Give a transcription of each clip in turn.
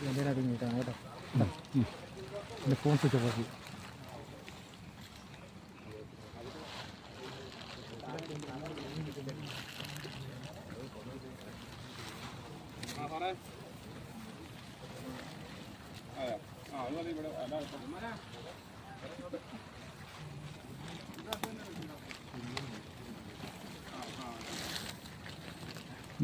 എന്റെ അടങ്ങിയിട്ടാണ് കേട്ടോ എന്റെ ഫോൺ സ്വിച്ച് ഓഫ് ആക്കി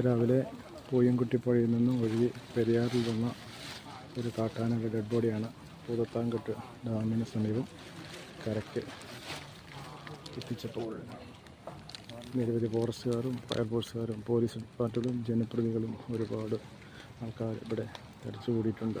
രാവിലെ പൂയംകുട്ടിപ്പുഴയിൽ നിന്നും ഒഴുകി പെരിയാറിൽ വന്ന ഒരു കാട്ടാനയുടെ ഡെഡ് ബോഡിയാണ് പൂതത്താങ്കട്ട് ഡാമിന് സമീപം കരയ്ക്ക് എത്തിച്ചപ്പോൾ. നിരവധി ഫോറസ്റ്റുകാരും ഫയർഫോഴ്സുകാരും പോലീസ് ഡിപ്പാർട്ടുകളും ജനപ്രതികളും ഒരുപാട് ആൾക്കാർ ഇവിടെ തടിച്ചുകൂടിയിട്ടുണ്ട്.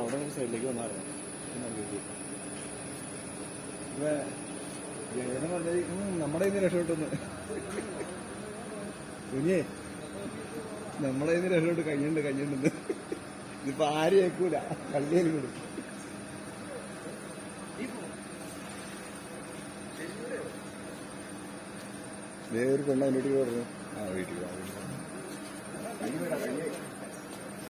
അവിടെ നിന്ന് സൈഡിലേക്ക് വന്നായിരുന്നു. നമ്മുടെ ഇന്ന് രക്ഷപ്പെട്ടെന്ന്. കുഞ്ഞേ നമ്മളെ ഇന്ന് രക്ഷപ്പെട്ട്. കഴിഞ്ഞുണ്ട് കഴിഞ്ഞിട്ടുണ്ട് ഇതിപ്പോ ആരും ഏക്കൂല കള്ളിയും കൊടുക്കും വേറൊരു പെണ്ണ വീട്ടിൽ പറഞ്ഞു ആ വാ, വീട്ടിൽ